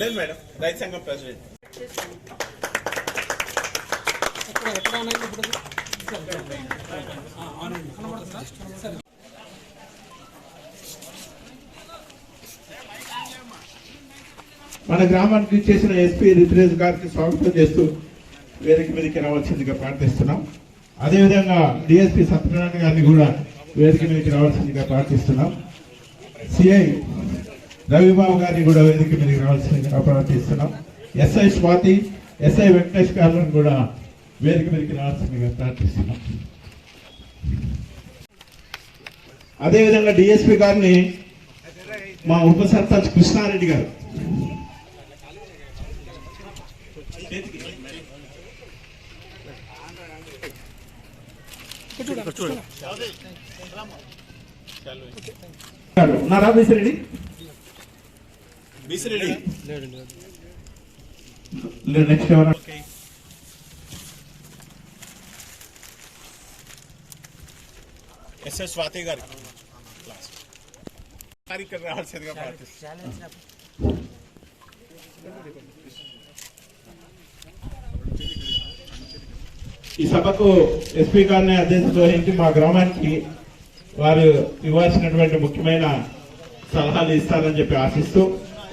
లేదు మేడం రైతు సంఘం ప్రెసిడెంట్. మన గ్రామానికి చేసిన ఎస్పీ రిత్రేజ్ గారికి స్వాగతం చేస్తూ వేదిక మీదకి రావాల్సిందిగా ప్రార్థిస్తున్నాం. అదేవిధంగా డిఎస్పీ సత్యనారాయణ గారిని కూడా వేదిక మీదకి రావాల్సిందిగా ప్రార్థిస్తున్నాం. సిఐ రవిబాబు గారిని కూడా వేదిక మీదకి రావాల్సిందిగా ప్రార్థిస్తున్నాం. ఎస్ఐ స్వాతి ఎస్ఐ వెంకటేష్ గారిని కూడా వేదిక మీదకి రావాల్సిందిగా ప్రార్థిస్తున్నాం. అదేవిధంగా డిఎస్పీ గారిని మా ఉప సర్పంచ్ కృష్ణారెడ్డి గారు. ఉన్నారా బీసిరెడ్డి బీసిరెడ్డి నెక్స్ట్ ఎవరు? ఎస్ఎస్ స్వాతి గారు. ఇక్కడ రావాల్సిందిగా ఈ సభకు ఎస్పీ గారిని అధ్యక్షత వహించి మా గ్రామానికి వారు ఇవ్వాల్సినటువంటి ముఖ్యమైన సలహాలు ఇస్తారని చెప్పి ఆశిస్తూ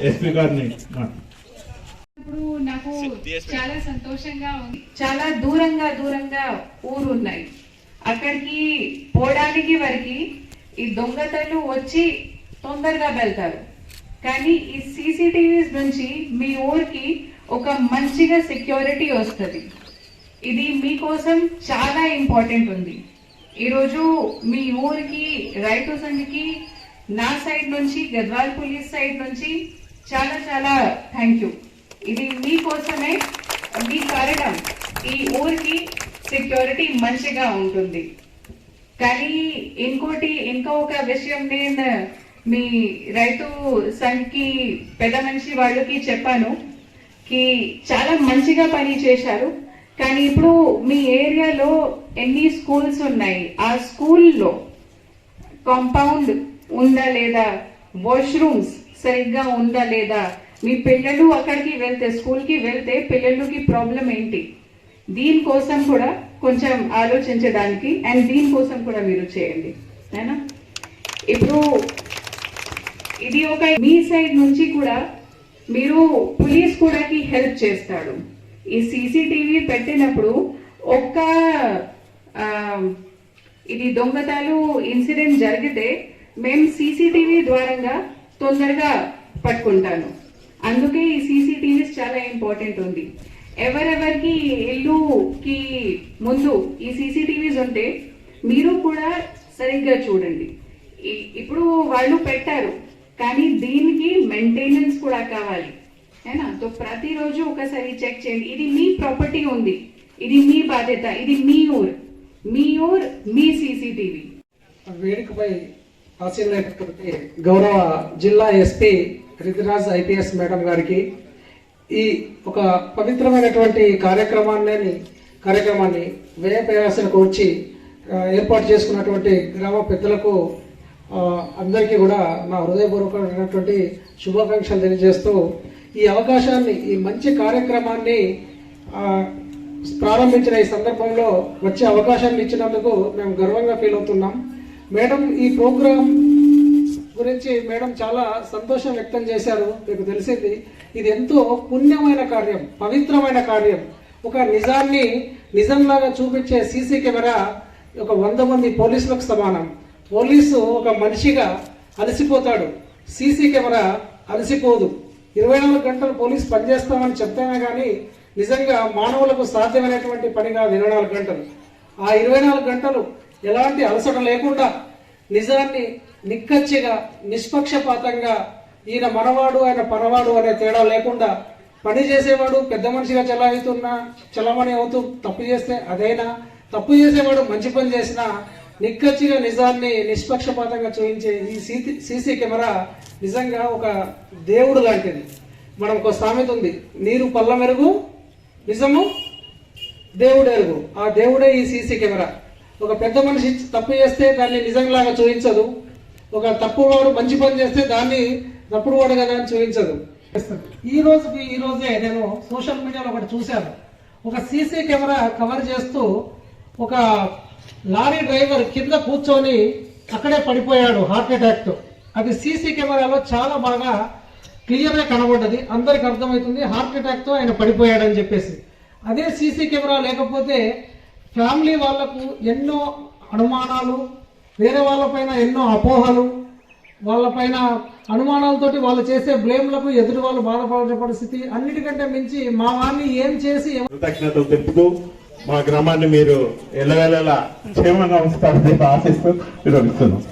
ఎస్పీ గారిని. ఇప్పుడు నాకు. చాలా సంతోషంగా ఉంది. చాలా దూరంగా దూరంగా ఊరు ఉన్నాయి అక్కడికి పోవడానికి వరకు ఈ దొంగతలు వచ్చి తొందరగా వెళ్తారు. కానీ ఈ సీసీటీవీస్ నుంచి మీ ఊరికి ఒక మంచిగా సెక్యూరిటీ వస్తుంది. ఇది మీకోసం చాలా ఇంపార్టెంట్ ఉంది. ఈరోజు మీ ఊరికి రైతు సంఘకి నా సైడ్ నుంచి గద్వాల్ పోలీస్ సైడ్ నుంచి చాలా చాలా థ్యాంక్ యూ ఇది మీకోసమే మీ కారణం. ఈ ఊరికి సెక్యూరిటీ మంచిగా ఉంటుంది. కానీ ఇంకోటి ఇంకో ఒక విషయం నేను మీ రైతు సంఘకి పెద్ద మనిషి వాళ్ళకి చెప్పాను కి చాలా మంచిగా పని చేశారు. కానీ ఇప్పుడు మీ ఏరియాలో ఎన్ని స్కూల్స్ ఉన్నాయి? ఆ స్కూల్లో కాంపౌండ్ ఉందా లేదా? వాష్రూమ్స్ సరిగ్గా ఉందా లేదా? మీ పిల్లలు అక్కడికి వెళ్తే స్కూల్కి వెళ్తే పిల్లలకి ప్రాబ్లం ఏంటి? దీనికోసం కూడా కొంచెం ఆలోచించడానికి అండ్ దీనికోసం కూడా మీరు చేయండి. అయినా ఇప్పుడు ఇది ఒక మీ సైడ్ నుంచి కూడా మీరు పోలీస్ కూడా హెల్ప్ చేస్తాడు. ఈ సీసీటీవీ పెట్టినప్పుడు ఒక్క ఇది దొంగతాలు ఇన్సిడెంట్ జరిగితే మేము సీసీటీవీ ద్వారంగా తొందరగా పట్టుకుంటాను. అందుకే ఈ సీసీటీవీస్ చాలా ఇంపార్టెంట్ ఉంది. ఎవరెవరికి ఇల్లుకి ముందు ఈ సీసీటీవీస్ ఉంటే మీరు కూడా సరిగ్గా చూడండి. ఇప్పుడు వాళ్ళు పెట్టారు కానీ దీనికి మెయింటెనెన్స్ కూడా కావాలి. ఏనా? తో ప్రతిరోజు ఒకసారి చెక్ చేయండి. ఇది మీ ప్రాపర్టీ ఉంది. ఇది మీ బాధ్యత. ఇది మీ ఊర్. మీ ఊర్ మీ సీసీటీవీ. వేడుకపై ఆశీర్వైనటువంటి గౌరవ జిల్లా ఎస్పీ రితిరాజ్ ఐపీఎస్ మేడం గారికి ఈ ఒక పవిత్రమైనటువంటి కార్యక్రమాన్ని కార్యక్రమాన్ని వ్యయ ప్రయాసలకు వచ్చి ఏర్పాటు చేసుకున్నటువంటి గ్రామ పెద్దలకు అందరికీ కూడా నా హృదయపూర్వకమైనటువంటి శుభాకాంక్షలు తెలియజేస్తూ ఈ అవకాశాన్ని ఈ మంచి కార్యక్రమాన్ని ప్రారంభించిన ఈ సందర్భంలో వచ్చే అవకాశాన్ని ఇచ్చినందుకు మేము గర్వంగా ఫీల్ అవుతున్నాం. మేడం ఈ ప్రోగ్రాం గురించి మేడం చాలా సంతోషం వ్యక్తం చేశారు. మీకు తెలిసింది ఇది ఎంతో పుణ్యమైన కార్యం పవిత్రమైన కార్యం. ఒక నిజాన్ని నిజంలాగా చూపించే సీసీ కెమెరా ఒక వంద మంది పోలీసులకు సమానం. పోలీసు ఒక మనిషిగా అలసిపోతాడు. సీసీ కెమెరా అలసిపోదు. ఇరవై నాలుగు గంటలు పోలీస్ పనిచేస్తామని చెప్తేనే కానీ నిజంగా మానవులకు సాధ్యమైనటువంటి పనిగా ఇరవై నాలుగు గంటలు. ఆ ఇరవై నాలుగు గంటలు ఎలాంటి అలసట లేకుండా నిజాన్ని నిక్కచ్చిగా నిష్పక్షపాతంగా ఈయన మనవాడు ఆయన పరవాడు అనే తేడా లేకుండా పని చేసేవాడు పెద్ద మనిషిగా చెలాయితున్నా చలమణి అవుతూ తప్పు చేస్తే అదైనా తప్పు చేసేవాడు మంచి పని చేసినా నిక్కచ్చిగా నిజాన్ని నిష్పక్షపాతంగా చూపించే ఈ సీసీ సీసీ కెమెరా నిజంగా ఒక దేవుడు లాంటిది. మనం ఒక సామెత ఉంది నీరు పల్ల మెరుగు నిజము దేవుడెరుగు. ఆ దేవుడే ఈ సీసీ కెమెరా. ఒక పెద్ద మనిషి తప్పు చేస్తే దాన్ని నిజంలాగా చూపించదు. ఒక తప్పు వాడు మంచి పని చేస్తే దాన్ని తప్పుడు వాడు కదా అని చూపించదు. ఈ రోజుకి ఈ రోజే నేను సోషల్ మీడియాలో ఒకటి చూశాను. ఒక సీసీ కెమెరా కవర్ చేస్తూ ఒక లారీ డ్రైవర్ కింద కూర్చొని అక్కడే పడిపోయాడు హార్ట్ అటాక్తో అది సీసీ కెమెరాలో చాలా బాగా క్లియర్గా కనబడ్డది. అందరికి అర్థమవుతుంది హార్ట్ అటాక్తో ఆయన పడిపోయాడని చెప్పేసి. అదే సీసీ కెమెరా లేకపోతే ఫ్యామిలీ వాళ్ళకు ఎన్నో అనుమానాలు వేరే వాళ్ళపైన ఎన్నో అపోహలు వాళ్ళపైన అనుమానాలతోటి వాళ్ళు చేసే బ్లేమ్లకు ఎదుటి వాళ్ళు బాధపడే పరిస్థితి అన్నిటికంటే మించి మా వారిని ఏం చేసి కృతజ్ఞతలు తెలుపుతూ మా గ్రామాన్ని మీరు ఎల్లవేళలా క్షేమంగా ఉంచుతారని ఆశిస్తూ విరమిస్తున్నాం.